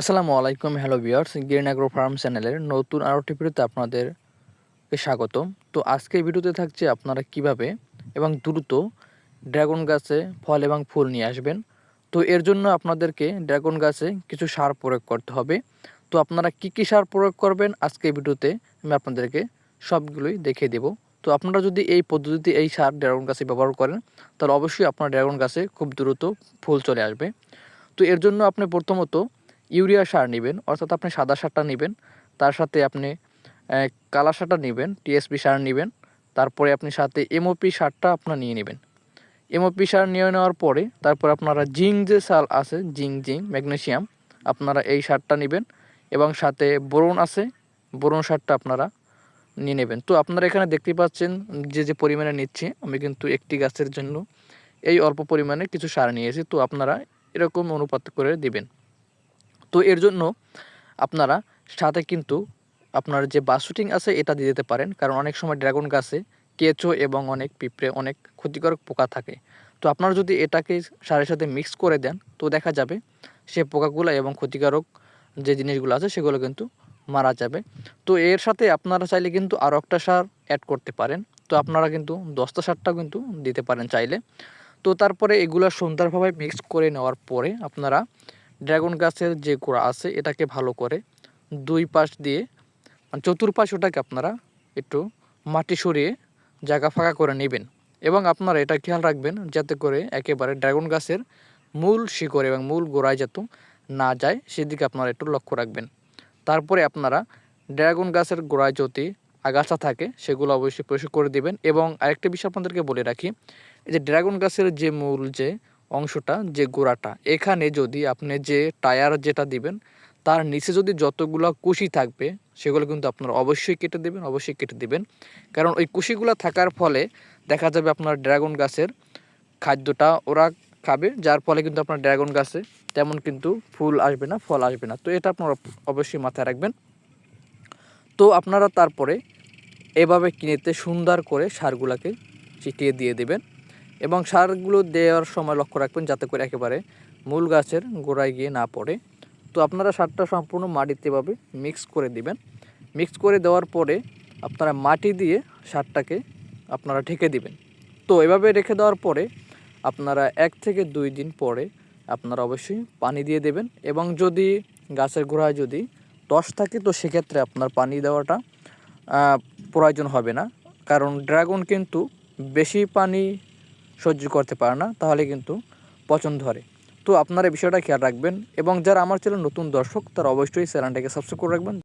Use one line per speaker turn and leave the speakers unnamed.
আসসালামু আলাইকুম hello viewers green agro farm চ্যানেলের নতুন আরও ভিডিওতে আপনাদেরকে স্বাগতম। তো আজকের ভিডিওতে থাকছে আপনারা কীভাবে এবং দ্রুত ড্রাগন গাছে ফল এবং ফুল নিয়ে আসবেন। তো এর জন্য আপনাদেরকে ড্রাগন গাছে কিছু সার প্রয়োগ করতে হবে। তো আপনারা কি কি সার প্রয়োগ করবেন আজকের ভিডিওতে আমি আপনাদেরকে সবগুলোই দেখিয়ে দেব। তো আপনারা যদি এই পদ্ধতিতে এই সার ড্রাগন গাছে ব্যবহার করেন, তাহলে অবশ্যই আপনার ড্রাগন গাছে খুব দ্রুত ফুল চলে আসবে। তো এর জন্য আপনি প্রথমত ইউরিয়া সার নেবেন, অর্থাৎ আপনি সাদা সারটা নেবেন, তার সাথে আপনি কালা সারটা নেবেন, টিএসপি সার নেবেন, তারপরে আপনি সাথে এমওপি সারটা আপনার নিয়ে নেবেন। এমওপি সার নিয়ে নেওয়ার পরে তারপর আপনারা জিঙ্ক যে সার আছে, জিঙ্ক জিঙ্ক, ম্যাগনেসিয়াম, আপনারা এই সারটা নেবেন এবং সাথে বোরন আছে, বোরন সারটা আপনারা নিয়ে নেবেন। তো আপনারা এখানে দেখতে পাচ্ছেন যে যে পরিমাণে নিচ্ছে, আমি কিন্তু একটি গাছের জন্য এই অল্প পরিমাণে কিছু সার নিয়েছি, তো আপনারা এরকম অনুপাত করে দিবেন। তো এর জন্য আপনারা সাথে কিন্তু আপনার যে বাসুটিং আছে, এটা দিয়ে দিতে পারেন। কারণ অনেক সময় ড্রাগন গাছে কেঁচো এবং অনেক পিঁপড়ে অনেক ক্ষতিকারক পোকা থাকে। তো আপনারা যদি এটাকে সারের সাথে মিক্স করে দেন, তো দেখা যাবে সে পোকাগুলো এবং ক্ষতিকারক যে জিনিসগুলো আছে, সেগুলো কিন্তু মারা যাবে। তো এর সাথে আপনারা চাইলে কিন্তু আরও একটা সার অ্যাড করতে পারেন। তো আপনারা কিন্তু দশটা সারটাও কিন্তু দিতে পারেন চাইলে। তো তারপরে এগুলো সুন্দরভাবে মিক্স করে নেওয়ার পরে আপনারা ড্রাগন গাছের যে গোড়া আছে, এটাকে ভালো করে দুই পাশ দিয়ে মানে চতুর্পাশ ওটাকে আপনারা একটু মাটি সরিয়ে জায়গা ফাঁকা করে নেবেন এবং আপনারা এটা খেয়াল রাখবেন যাতে করে একেবারে ড্রাগন গাছের মূল শিকড় এবং মূল গোড়ায় যাতে না যায়, সেদিকে আপনারা একটু লক্ষ্য রাখবেন। তারপরে আপনারা ড্রাগন গাছের গোড়ায় যদি আগাছা থাকে, সেগুলো অবশ্যই পরিষ্কার করে দিবেন এবং আরেকটা বিষয় আপনাদেরকে বলে রাখি যে ড্রাগন গাছের যে মূল যে অংশটা, যে গোড়াটা, এখানে যদি আপনি যে টায়ার যেটা দিবেন, তার নিচে যদি যতগুলো কুশি থাকবে, সেগুলো কিন্তু আপনারা অবশ্যই কেটে দেবেন, অবশ্যই কেটে দেবেন। কারণ ওই কুশিগুলো থাকার ফলে দেখা যাবে আপনার ড্রাগন গাছের খাদ্যটা ওরা খাবে, যার ফলে কিন্তু আপনার ড্রাগন গাছে তেমন কিন্তু ফুল আসবে না, ফল আসবে না। তো এটা আপনারা অবশ্যই মাথায় রাখবেন। তো আপনারা তারপরে এভাবে কিনেতে সুন্দর করে সারগুলাকে চিটিয়ে দিয়ে দেবেন। এবং সারগুলো দেওয়ার সময় লক্ষ্য রাখবেন যাতে করে একেবারে মূল গাছের গোড়ায় গিয়ে না পড়ে। তো আপনারা সারটা সম্পূর্ণ মাটিতে এভাবে মিক্স করে দিবেন। মিক্স করে দেওয়ার পরে আপনারা মাটি দিয়ে সারটাকে আপনারা ঢেকে দিবেন। তো এভাবে রেখে দেওয়ার পরে আপনারা এক থেকে দুই দিন পরে আপনারা অবশ্যই পানি দিয়ে দেবেন এবং যদি গাছের গোড়ায় যদি টস থাকে তো সেক্ষেত্রে আপনার পানি দেওয়াটা প্রয়োজন হবে না। কারণ ড্রাগন কিন্তু বেশি পানি সহ্য করতে পারে না, তাহলে কিন্তু পচন ধরে। তো আপনারা বিষয়টা খেয়াল রাখবেন এবং যারা আমার চ্যানেল নতুন দর্শক, তারা অবশ্যই চ্যানেলটাকে সাবস্ক্রাইব করে রাখবেন।